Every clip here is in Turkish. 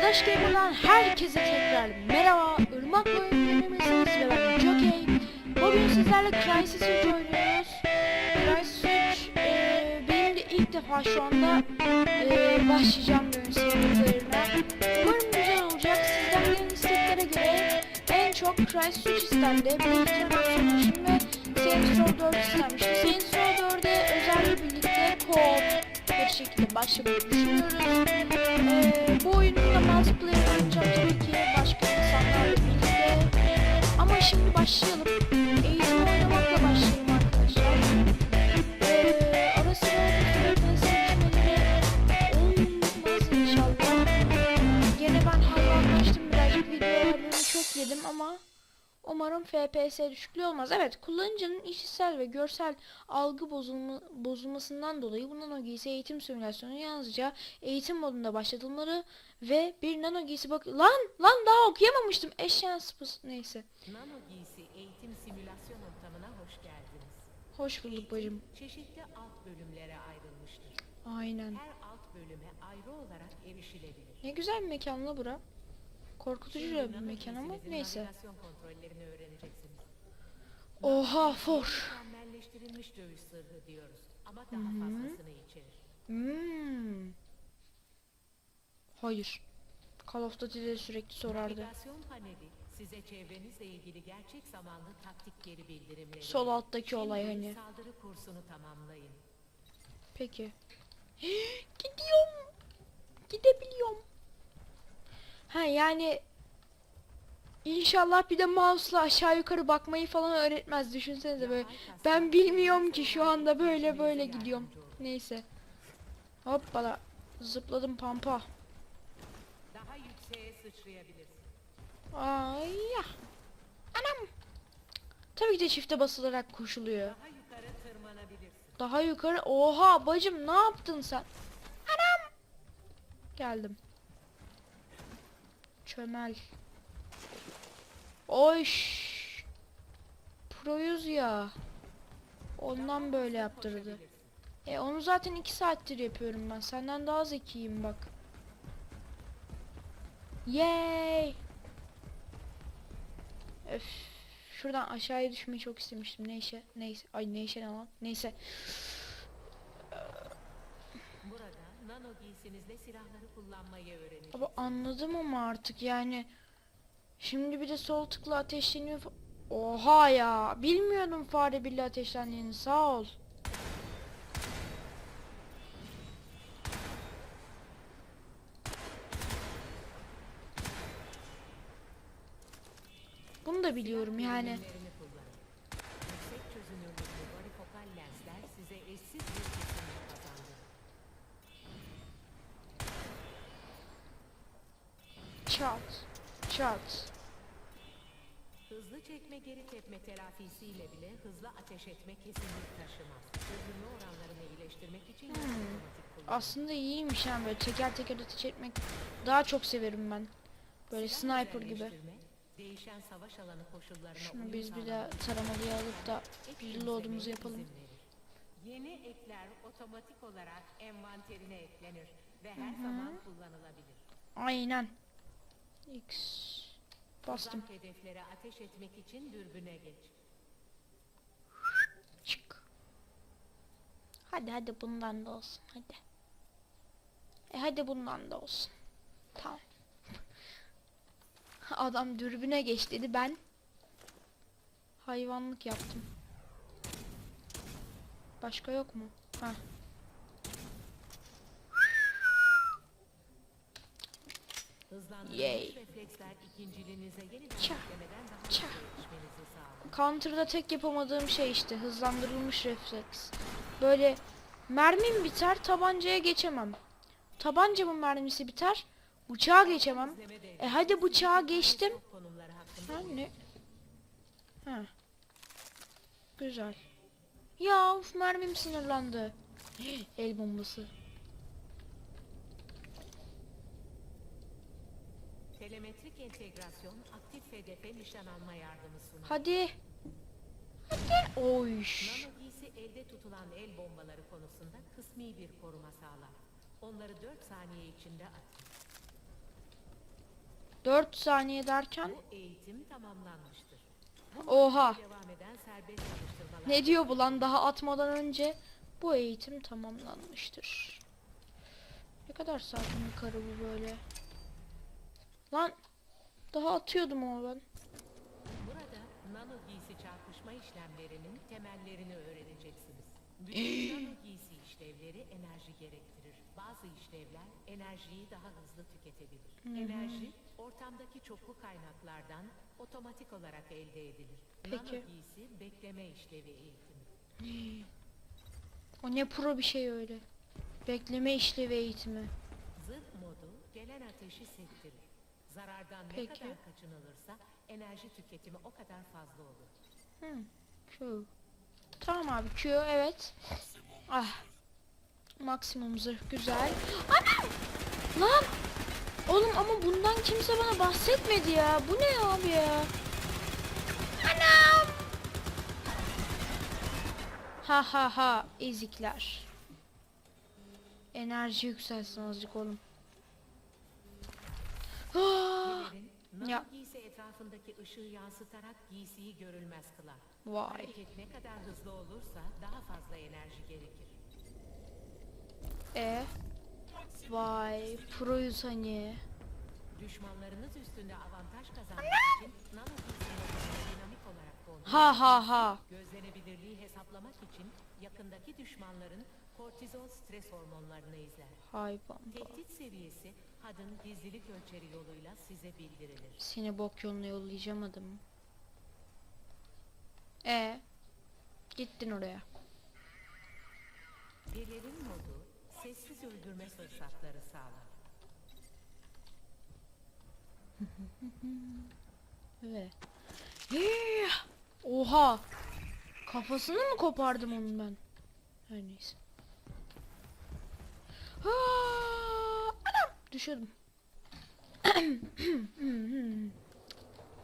Slash Gamer'dan herkese tekrar merhaba. Irmak oyunlarımızsınız ve ben Jokey. Bugün sizlerle Crysis 3 oynuyoruz. Crysis 3 eee, benim de ilk defa şu anda eee, başlayacağım böyle serilerine. Umarım güzel olacak. Sizden gelen isteklere göre en çok Crysis 3 istendi. Bir Absolution ve Saints Row 4 istenmişti. Saints Row 4'e özel birlikte co-op bir şekilde başlamayı düşünüyoruz. Bu oyunu da multiplayer oynayacağım tabii ki başka insanlarla birlikte. Ama şimdi başlayalım. Eğitim oynamakla başlayalım arkadaşlar. Ee, ara sıra olmaz inşallah. Gene ben hayvanlaştım birazcık videolarını çok yedim ama Umarım FPS düşüklüğü olmaz. Evet, kullanıcının işitsel ve görsel algı bozulma, bozulmasından dolayı bu nano giysi eğitim simülasyonu yalnızca eğitim modunda başlatılmalı ve bir nano giysi bak... Lan! Lan daha okuyamamıştım. Eşyan sıpıs... Neyse. Nano giysi eğitim simülasyon ortamına hoş geldiniz. Hoş bulduk bacım. Çeşitli alt bölümlere ayrılmıştır. Aynen. Her alt bölüme ayrı olarak erişilebilir. Ne güzel bir mekan la bura. Korkutucu bir mekan ama neyse. Oha for. Mükemmelleştirilmiş dövüş sırrı diyoruz ama daha fazlasını içerir. Hmm. Hayır. Call of Duty'de sürekli sorardı. Size çevrenizle ilgili gerçek zamanlı taktik geri bildirimleri. Sol alttaki olay hani. Saldırı kursunu tamamlayın. Peki. Gidiyorum. Gidebiliyorum. Ha yani İnşallah bir de mouse'la aşağı yukarı bakmayı falan öğretmez. Düşünsenize böyle. Ben bilmiyorum ki şu anda böyle böyle gidiyorum. Neyse. Hoppala. Zıpladım pampa. Daha yükseğe sıçrayabilirsin. Ay ya. Anam. Tabii ki de çifte basılarak koşuluyor. Daha yukarı tırmanabilirsin. Daha yukarı. Oha bacım ne yaptın sen? Anam. Geldim. Çömel. Oş. Proyuz ya. Ondan böyle yaptırdı. E onu zaten iki saattir yapıyorum ben. Senden daha zekiyim bak. Yay. Öf. Şuradan aşağıya düşmeyi çok istemiştim. Neyse. Neyse. Ay neyse ne lan. Neyse. Burada nano giysinizle silahları kullanmayı öğreneceksiniz. Ama anladım ama artık yani. Şimdi bir de sol tıkla ateşleniyor. fa- Oha ya. Bilmiyordum fare bile ateşlendiğini. Sağ ol. Bunu da biliyorum yani. Ürünlerini Çat. Çat. Hızlı çekme geri tepme telafisiyle bile hızlı ateş etme kesinlik taşımaz. Çözünme oranlarını iyileştirmek için Hmm. Aslında iyiymiş yani böyle teker teker ateş etmek daha çok severim ben. Böyle Silah sniper gibi. Değişen savaş alanı koşullarına Şunu biz bir de taramalıya alıp da reload'umuzu yapalım. Yeni ekler otomatik olarak envanterine eklenir ve her zaman kullanılabilir. Aynen. X bastım. Uzak hedeflere ateş etmek için dürbüne geç. Çık. Hadi hadi bundan da olsun hadi. E hadi bundan da olsun. Tamam. Adam dürbüne geç dedi ben hayvanlık yaptım. Başka yok mu? Ha. Hızlandırılmış Yay. refleksler ikinciliğinize yeniden Ça. yüklemeden daha Ça. Hızlı erişmenizi sağlar. Counter'da tek yapamadığım şey işte hızlandırılmış refleks. Böyle mermim biter tabancaya geçemem. Tabancamın mermisi biter bıçağa geçemem. E hadi bıçağa geçtim. hakkında Ha. Güzel. Ya uf mermim sınırlandı. El bombası. Telemetrik entegrasyon aktif hedefe nişan alma yardımı sunar. Hadi. Hadi. Oy. Nano giysi elde tutulan el bombaları konusunda kısmi bir koruma sağlar. Onları 4 saniye içinde atın. 4 saniye derken Bu eğitim tamamlanmıştır. oha. Devam eden serbest çalıştırmalar Ne diyor bu lan daha atmadan önce bu eğitim tamamlanmıştır. Ne kadar sakin bir karı bu böyle. Lan daha atıyordum ama ben. Burada nano giysi çarpışma işlemlerinin temellerini öğreneceksiniz. Bütün nano giysi işlevleri enerji gerektirir. Bazı işlevler enerjiyi daha hızlı tüketebilir. Enerji ortamdaki çoklu kaynaklardan otomatik olarak elde edilir. Nano Peki. giysi bekleme işlevi eğitimi. O ne pro bir şey öyle. Bekleme işlevi eğitimi. Zırh modu gelen ateşi sektirir. Zarardan ne Peki. kadar kaçınılırsa enerji tüketimi o kadar fazla olur. Hı. Q. Tamam abi Q evet. Ah. Maksimum zırh güzel. Anam! Lan! Oğlum ama bundan kimse bana bahsetmedi ya. Bu ne abi ya? Anam! Ha ha ha ezikler. Enerji yükselsin azıcık oğlum. Ah! Ya. giysi etrafındaki ışığı yansıtarak giysiyi görülmez kılar. Vay. Hareket ne kadar hızlı olursa daha fazla enerji gerekir. E. Vay. Proyuz hani. Düşmanlarınız üstünde avantaj kazanmak için nano dinamik olarak Ha ha ha. Gözlenebilirliği hesaplamak için yakındaki düşmanların kortizol stres hormonlarını izler. Hay bamba. Tehdit seviyesi HUD'ın gizlilik ölçeri yoluyla size bildirilir. Seni bok yoluna yollayacağım adamı. E. Gittin oraya. Pelerin modu sessiz öldürme fırsatları sağlar. Ve. Oha. Kafasını mı kopardım onun ben? Her neyse. Anam. Düşürdüm.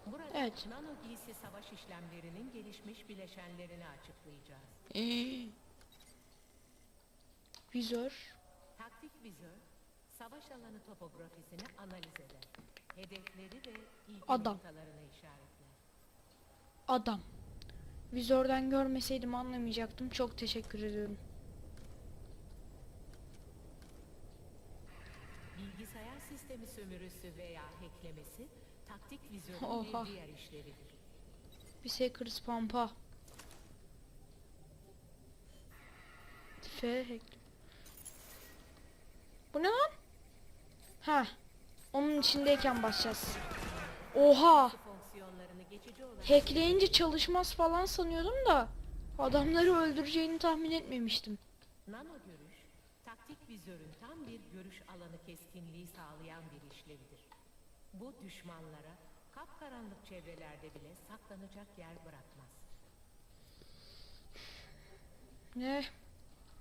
Burada Evet. nano giysi savaş işlemlerinin gelişmiş bileşenlerini açıklayacağız. Vizör. Taktik vizör, savaş alanı topografisini analiz eder. Hedefleri ve ilgi Adam. noktalarını işaretler. Adam. Vizörden görmeseydim anlamayacaktım. Çok teşekkür ediyorum. Sistemi sömürüsü veya hacklemesi, taktik vizörün Oha. bir diğer işlevidir. Bir Seekers Pampa. F hack. Bu ne lan? Ha. Onun içindeyken basacağız. Oha. Hackleyince çalışmaz falan sanıyordum da adamları öldüreceğini tahmin etmemiştim. Nano görüş, taktik vizörün tam bir görüş alanı keskinliği sağlayan bir işlevdir. Bu düşmanlara kapkaranlık çevrelerde bile saklanacak yer bırakmaz. Ne?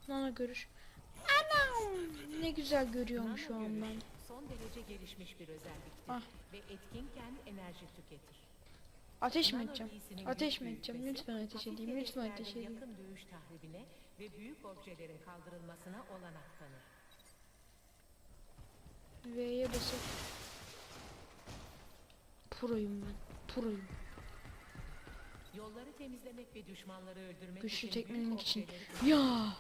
Nana görüş. Anam! Ne güzel görüyorum şu an ben. son derece gelişmiş bir özelliktir Ah. ve etkinken enerji tüketir. Ateş mi edeceğim? Ateş mi edeceğim? Lütfen ateş edeyim. Lütfen ateş edeyim. Yakın dövüş tahribine ve büyük objelerin kaldırılmasına olanak tanır. V'ye basıp. Proyum ben. Proyum. Yolları temizlemek ve düşmanları öldürmek Güçlü büyük için. objeleri Ya.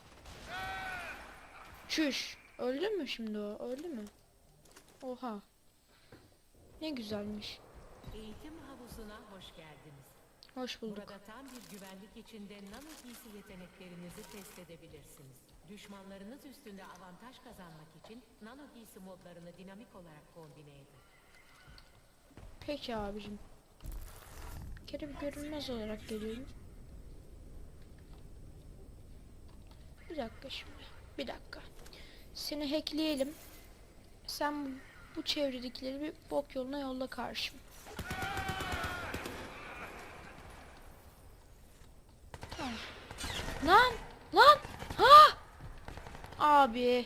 Çüş. Öldü mü şimdi o? Öldü mü? Oha. Ne güzelmiş. Eğitim havuzuna hoş geldiniz. Hoş bulduk. Burada tam bir güvenlik içinde nano giysi yeteneklerinizi test edebilirsiniz. Düşmanlarınız üstünde avantaj kazanmak için nano giysi modlarını dinamik olarak kombine edin. Peki abicim. Bir kere bir görünmez olarak geliyorum. Bir dakika şimdi. Bir dakika. Seni hackleyelim. Sen bu, çevredekileri bir bok yoluna yolla karşım. Tamam. Lan! Lan! Ha! Abi.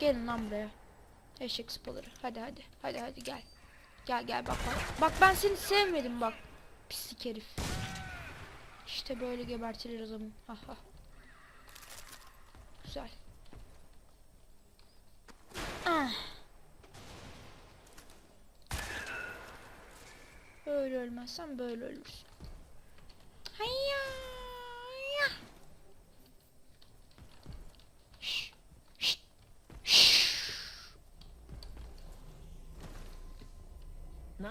Gelin lan buraya. Eşek spoları. Hadi hadi. Hadi hadi gel. Gel gel bak bak. Bak ben seni sevmedim bak. Pislik herif. İşte böyle gebertilir adamı. Ha ha. Güzel. Ah. Böyle ölmezsen böyle ölürsün. Hayya. hayya. Şş, şşt, şşş.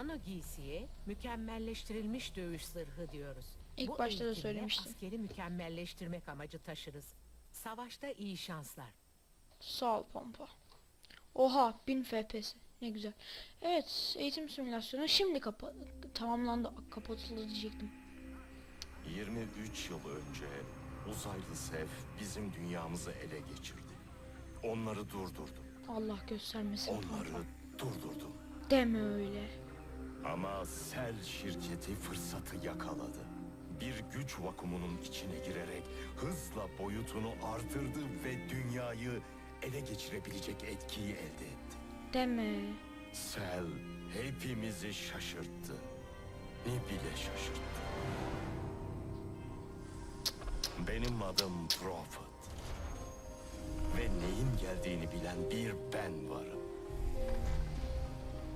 Nano giysiye mükemmelleştirilmiş dövüş zırhı diyoruz. İlk Bu başta da eğitimle söylemiştim. Askeri mükemmelleştirmek amacı taşırız. Savaşta iyi şanslar. Sağ ol pompa. Oha 1000 FPS. Ne güzel. Evet eğitim simülasyonu şimdi kapa tamamlandı. Kapatıldı diyecektim. 23 yıl önce uzaylı Sev bizim dünyamızı ele geçirdi. Onları durdurdum. Allah göstermesin Onları durdurdum. Deme öyle. Ama Sel şirketi fırsatı yakaladı. Bir güç vakumunun içine girerek hızla boyutunu artırdı ve dünyayı ele geçirebilecek etkiyi elde etti. Deme. Sel hepimizi şaşırttı. Ne bile şaşırttı. Benim adım Prophet. Ve neyin geldiğini bilen bir ben varım.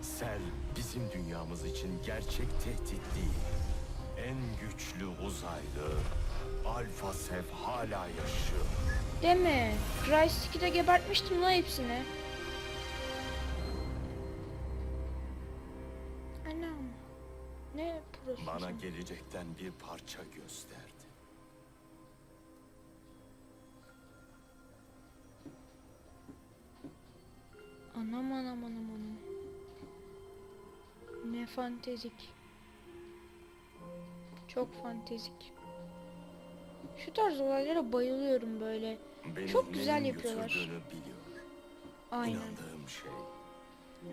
Sel bizim dünyamız için gerçek tehdit değil. En güçlü uzaylı Alpha Sev hala yaşıyor. Deme. Crysis 2'de gebertmiştim lan hepsini. Anam. Ne prosun Bana gelecekten bir parça gösterdi. Anam anam anam. Ne fantezik. Çok fantezik. Şu tarz olaylara bayılıyorum böyle. Beni Çok güzel yapıyorlar. Aynen. İnandığım şey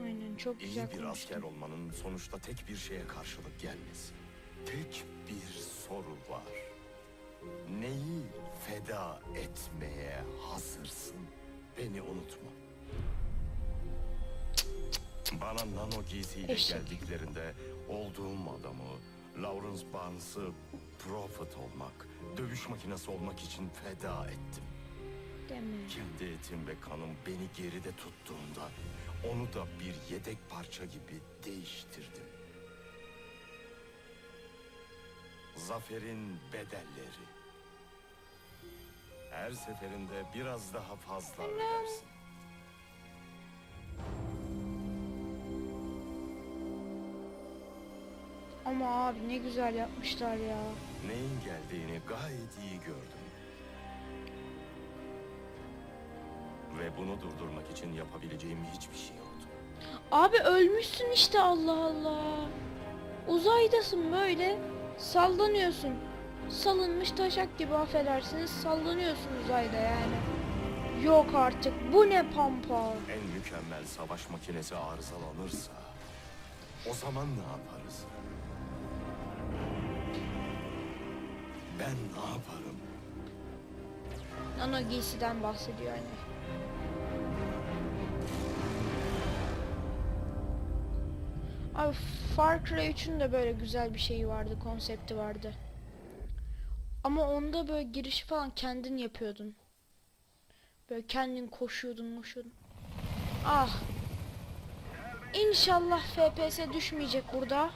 Aynen çok iyi güzel bir asker konuştun. olmanın sonuçta tek bir şeye karşılık gelmesi. Tek bir soru var. Neyi feda etmeye hazırsın? Beni unutma. Bana nano giysiyle Eşek. geldiklerinde olduğum adamı, Lawrence Barnes'ı Prophet olmak, dövüş makinesi olmak için feda ettim. Deme. Kendi etim ve kanım beni geride tuttuğunda onu da bir yedek parça gibi değiştirdim. Zaferin bedelleri. Her seferinde biraz daha fazla ödersin. Ama abi ne güzel yapmışlar ya. Neyin geldiğini gayet iyi gördüm. Ve bunu durdurmak için yapabileceğim hiçbir şey yoktu. Abi ölmüşsün işte Allah Allah. Uzaydasın böyle. Sallanıyorsun. Salınmış taşak gibi affedersiniz. Sallanıyorsun uzayda yani. Yok artık. Bu ne pampa? En mükemmel savaş makinesi arızalanırsa o zaman ne yaparız? Ben ne yaparım? Nano giysiden bahsediyor hani. Abi Far Cry 3'ün de böyle güzel bir şeyi vardı, konsepti vardı. Ama onda böyle girişi falan kendin yapıyordun. Böyle kendin koşuyordun, koşuyordun. Ah. İnşallah FPS düşmeyecek burada.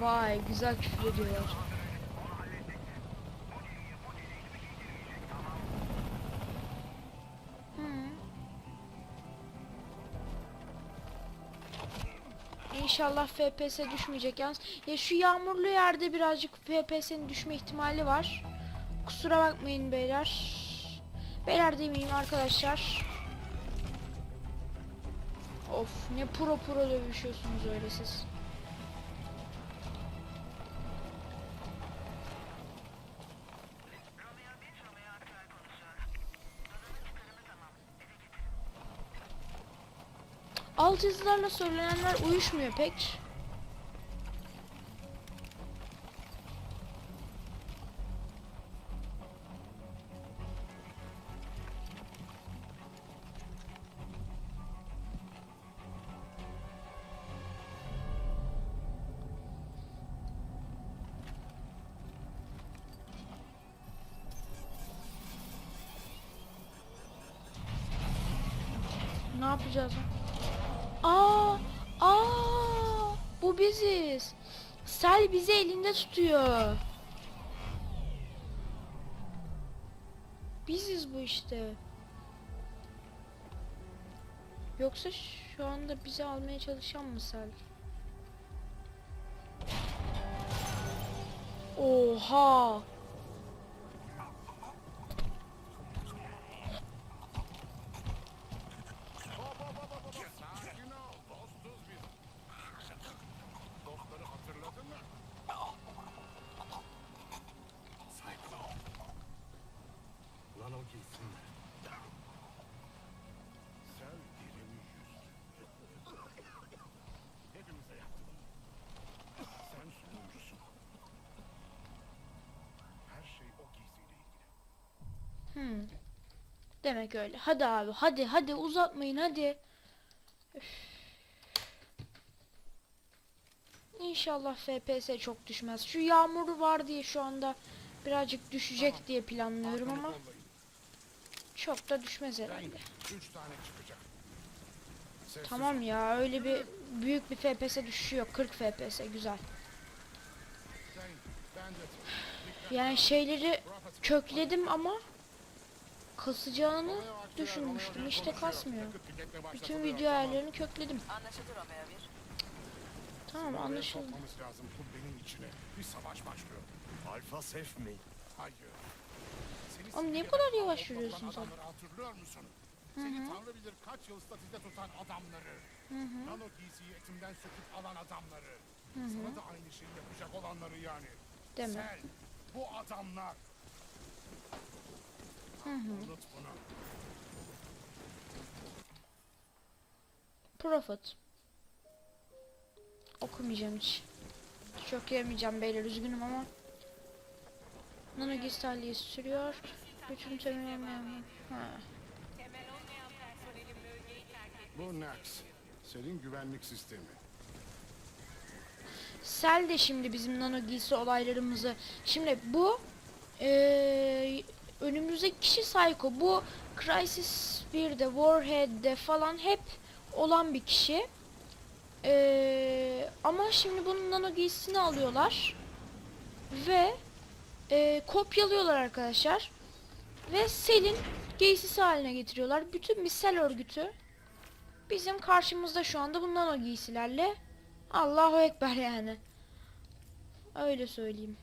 Vay güzel küfür ediyorlar. Hı. İnşallah FPS düşmeyecek yalnız. Ya şu yağmurlu yerde birazcık FPS'nin düşme ihtimali var. Kusura bakmayın beyler. Beyler demeyeyim arkadaşlar. Of ne pro pro dövüşüyorsunuz öyle siz. Alt yazılarla söylenenler uyuşmuyor pek. Elinde tutuyor. Biziz bu işte. Yoksa şu anda bizi almaya çalışan mı Sel? Oha! Sakin ol, dostuz biz. Dostları hatırladın mı? Cyclo. Nano giysinler. Sen deli mi yüz? Hepimize yaptın. Sen sonuncusun. Her şey o giysiyle ilgili. Hmm. Demek öyle. Hadi abi hadi hadi uzatmayın hadi. Üf. İnşallah FPS çok düşmez. Şu yağmur var diye şu anda birazcık düşecek diye planlıyorum ama çok da düşmez herhalde. Tamam ya öyle bir büyük bir FPS düşüşü yok. 40 FPS güzel. Yani şeyleri kökledim ama kasacağını düşünmüştüm. İşte kasmıyor. Bütün video ayarlarını kökledim. Anlaşıldı Romeo 1. Tamam anlaşıldı. lazım kulübenin içine. Bir savaş başlıyor. Alfa Sef mi? Hayır. Seni Oğlum niye bu kadar yavaş yürüyorsun sen? adamları Hatırlıyor musun? Seni tanrı bilir kaç yıl statüde tutan adamları. Nano giysiyi etimden söküp alan adamları. Sana da aynı şeyi yapacak olanları yani. Deme. Sen, bu adamlar. Prophet. Okumayacağım hiç. Çok yemeyeceğim beyler üzgünüm ama. Nano Gistalli'yi sürüyor. Bütün temel Ha. Bu Nax. Senin güvenlik sistemi. Sel de şimdi bizim nano giysi olaylarımızı. Şimdi bu eee önümüzdeki kişi Psycho. Bu Crisis 1'de, Warhead'de falan hep olan bir kişi. Eee, ama şimdi bunun nano giysisini alıyorlar. Ve eee, kopyalıyorlar arkadaşlar. Ve Sel'in giysisi haline getiriyorlar. Bütün bir Sel örgütü bizim karşımızda şu anda bu nano giysilerle. Allahu Ekber yani. Öyle söyleyeyim.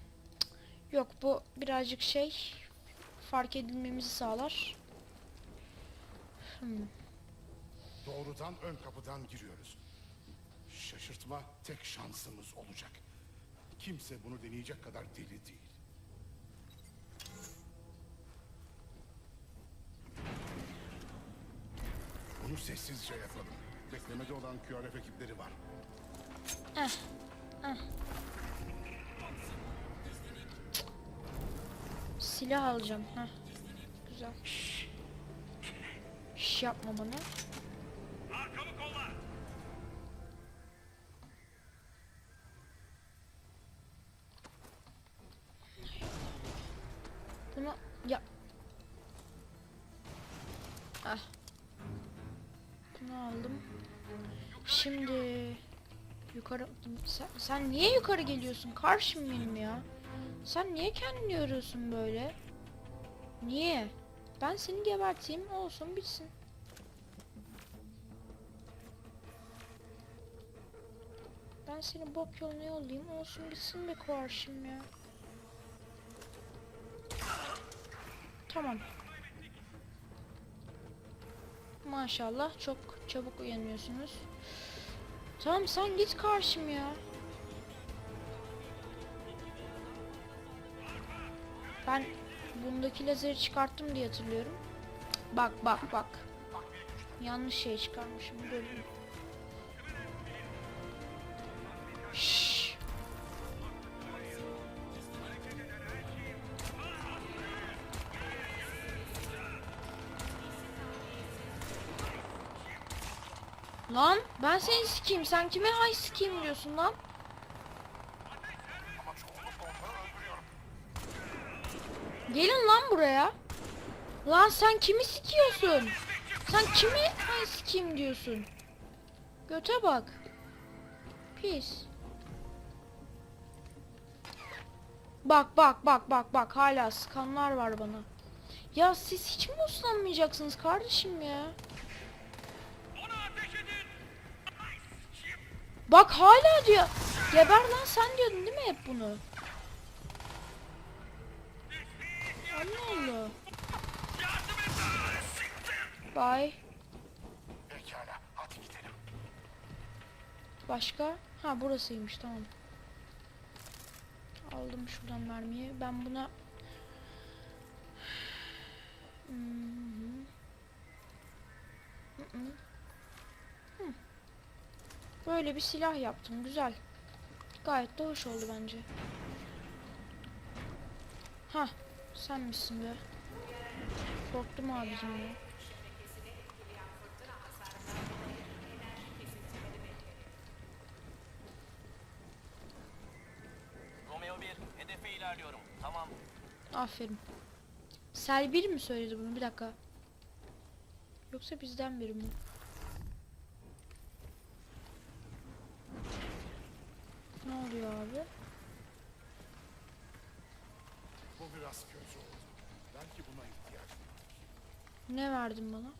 Yok bu birazcık şey fark edilmemizi sağlar. Hmm. Doğrudan ön kapıdan giriyoruz. Şaşırtma tek şansımız olacak. Kimse bunu deneyecek kadar deli değil. Bunu sessizce yapalım. Beklemede olan QRF ekipleri var. Silah alacağım. Heh. Güzel. Şş. Şş yapma bana. Bunu ya Ah. Bunu aldım. Şimdi yukarı sen, sen niye yukarı geliyorsun? Karşım benim ya. Sen niye kendini yoruyorsun böyle? Niye? Ben seni geberteyim olsun bitsin. Ben seni bok yoluna yollayayım olsun bitsin be karşım ya. Tamam. Maşallah çok çabuk uyanıyorsunuz. Tamam sen git karşım ya. Ben bundaki lazeri çıkarttım diye hatırlıyorum. Bak bak bak. Yanlış şey çıkarmışım. Dur. Şşş. Lan ben seni sikeyim. Sen kime hay sikeyim diyorsun lan? Gelin lan buraya. Lan sen kimi sikiyorsun? Sen kimi ay kim diyorsun? Göte bak. Pis. Bak bak bak bak bak hala sıkanlar var bana. Ya siz hiç mi uslanmayacaksınız kardeşim ya? Bak hala diyor. Geber lan sen diyordun değil mi hep bunu? Allah Allah. Bye. Pekala, hadi gidelim. Başka? Ha burasıymış tamam. Aldım şuradan mermiyi. Ben buna... Hı. Böyle bir silah yaptım. Güzel. Gayet de hoş oldu bence. Ha, sen misin be? Korktum abicim ya. Romeo 1, hedefe ilerliyorum. Tamam. Aferin. Sel bir mi söyledi bunu? Bir dakika. Yoksa bizden biri mi? Ne oluyor abi? Bu biraz kötü oldu. Belki buna ihtiyaç var. Ne verdin bana?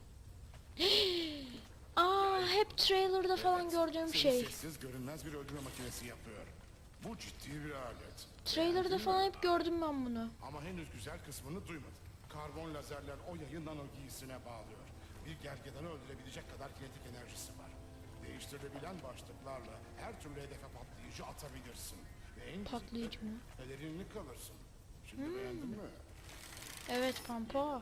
Aa, hep trailer'da falan gördüğüm Seni şey. Sessiz görünmez bir öldürme makinesi yapıyor. Bu ciddi bir alet. Trailer'da falan hep gördüm ben bunu. Ama henüz güzel kısmını duymadın. Karbon lazerler o yayı nano giysine bağlıyor. Bir gergedanı öldürebilecek kadar kinetik enerjisi var. Değiştirilebilen başlıklarla her türlü hedefe patlayıcı atabilirsin. Ve en Patlayıcı mı? Pelerinli kalırsın. Şimdi Hmm. beğendin mi? Evet pampa.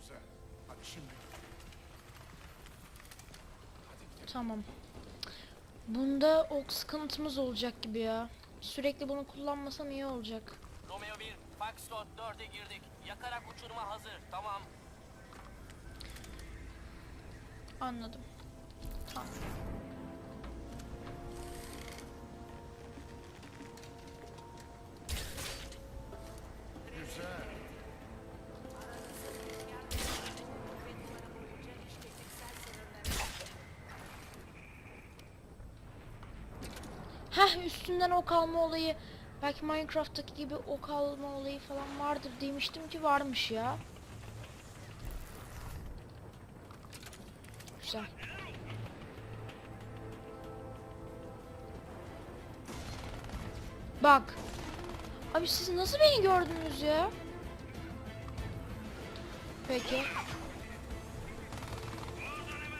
Güzel. Hadi şimdi. Hadi gidelim. Tamam. Bunda ok sıkıntımız olacak gibi ya. Sürekli bunu kullanmasam iyi olacak. Romeo 1, Foxtrot 4'e girdik. Yakarak uçurma hazır. Tamam. Anladım. Tamam. Güzel. Heh üstünden ok alma olayı belki Minecraft'taki gibi ok alma olayı falan vardır demiştim ki varmış ya. Güzel. Bak. Abi siz nasıl beni gördünüz ya? Peki.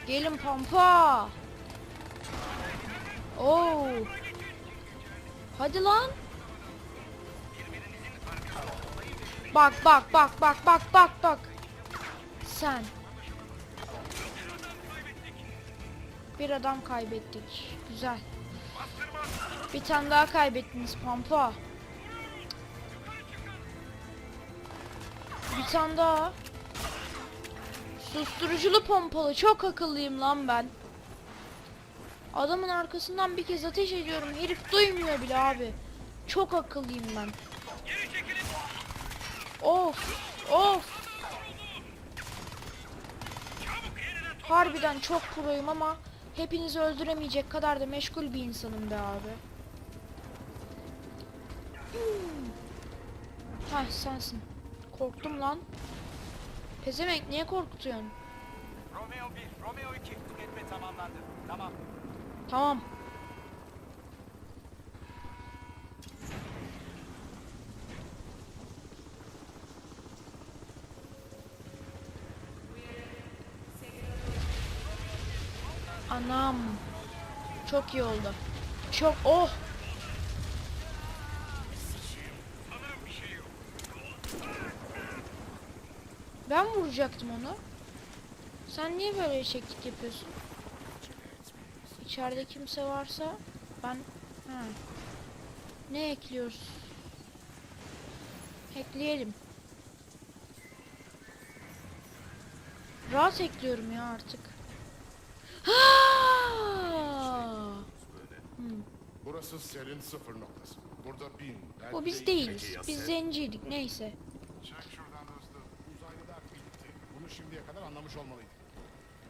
Gelin pampa. Oo. Hadi lan. Bak bak bak bak bak bak bak. Sen. Bir adam kaybettik. Güzel. Bir tane daha kaybettiniz pampa. Bir tane daha. Susturuculu pompalı. Çok akıllıyım lan ben. Adamın arkasından bir kez ateş ediyorum. Herif duymuyor bile abi. Çok akıllıyım ben. Of. Of. Harbiden çok proyum ama hepinizi öldüremeyecek kadar da meşgul bir insanım be abi. Hah sensin. Korktum lan. Pezevenk niye korkutuyorsun? Romeo 1, Romeo 2, tüketme tamamlandı. Tamam. Tamam. Anam. Çok iyi oldu. Çok oh. Ben vuracaktım onu. Sen niye böyle şekil yapıyorsun? İçeride kimse varsa ben ha. Ne ekliyoruz? Ekleyelim. Rahat ekliyorum ya artık. Hmm, Burası serin sıfır noktası. Burada bin. Bu biz değiliz. Biz zenciydik neyse. Çek şuradan hızlı. Uzaylılar bitti. Bunu şimdiye kadar anlamış olmalıydım.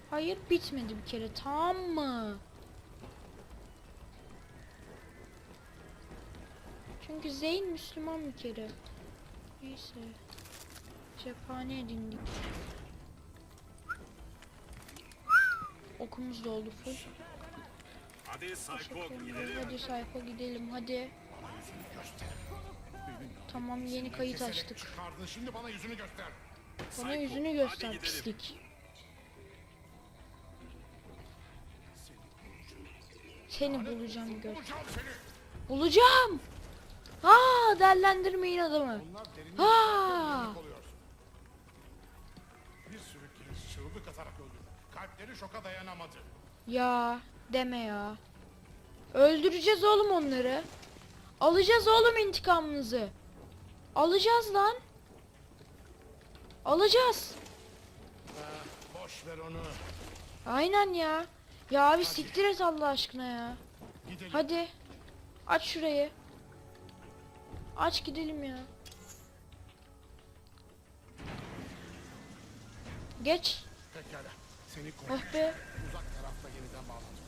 Hayır bitmedi bir kere tamam mı? Çünkü Zeyn Müslüman bir kere. Neyse. Cephane edindik. Okumuz da oldu full. Hadi Teşekkür ederim. Hadi sayfa gidelim hadi. Tamam yeni kayıt açtık. Çıkardın şimdi bana yüzünü göster. Bana yüzünü göster pislik. Seni bulacağım gör. Bulacağım Aa değerlendirmeyin adamı. Ha! Bir sürü kez çığlık atarak öldürdü. Kalpleri şoka dayanamadı. Ya deme ya. Öldüreceğiz oğlum onları. Alacağız oğlum intikamınızı. Alacağız lan. Alacağız. Ha, boş ver onu. Aynen ya. Ya abi siktir et Allah aşkına ya. Gidelim. Hadi. Aç şurayı. Aç gidelim ya. Geç. Pekala. Seni koy. Oh be. Uzak tarafta yeniden bağlandım.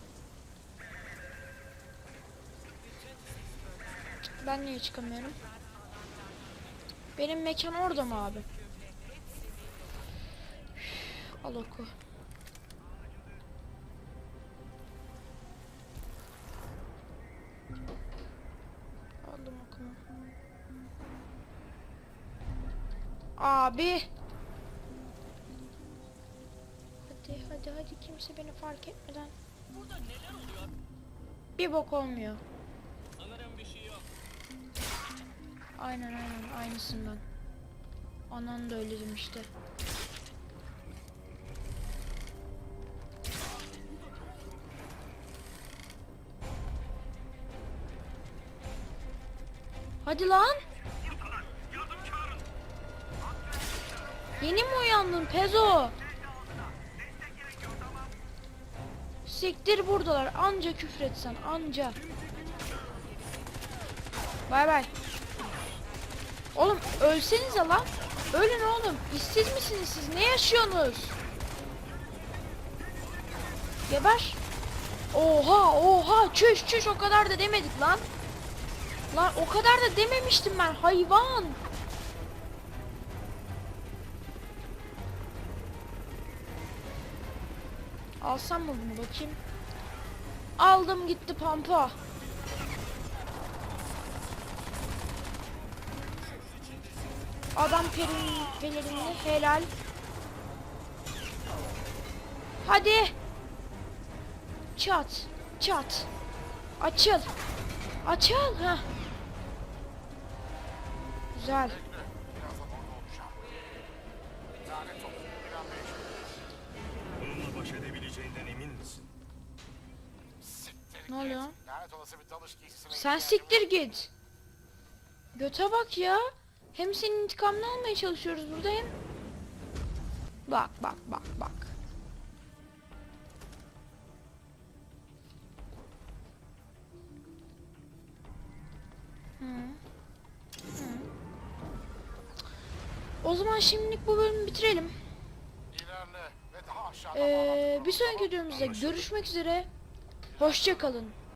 Ben niye çıkamıyorum? Benim mekan orada mı abi? Üf, Abi. Hadi hadi hadi kimse beni fark etmeden. Burada neler oluyor? Bir bok olmuyor. Sanırım bir şey yok. Aynen aynen aynısından. Anan da öyle demişti. Hadi lan. Yeni mi uyandın Pezo? Siktir buradalar. Anca küfretsen anca. Bay bay. Oğlum ölsenize lan. Ölün oğlum. İşsiz misiniz siz? Ne yaşıyorsunuz? Geber. Oha oha çüş çüş o kadar da demedik lan. Lan o kadar da dememiştim ben hayvan. Alsam mı bunu bakayım? Aldım gitti pampa. Adam perin, pelerinli helal. Hadi. Çat. Çat. Açıl. Açıl. ha. Güzel. Ne oluyor? Sen siktir git. Göte bak ya. Hem senin intikamını almaya çalışıyoruz burada hem. Bak bak bak bak. Hı. Hı. O zaman şimdilik bu bölümü bitirelim. Ee, bir sonraki videomuzda görüşmek üzere. Hoşça kalın.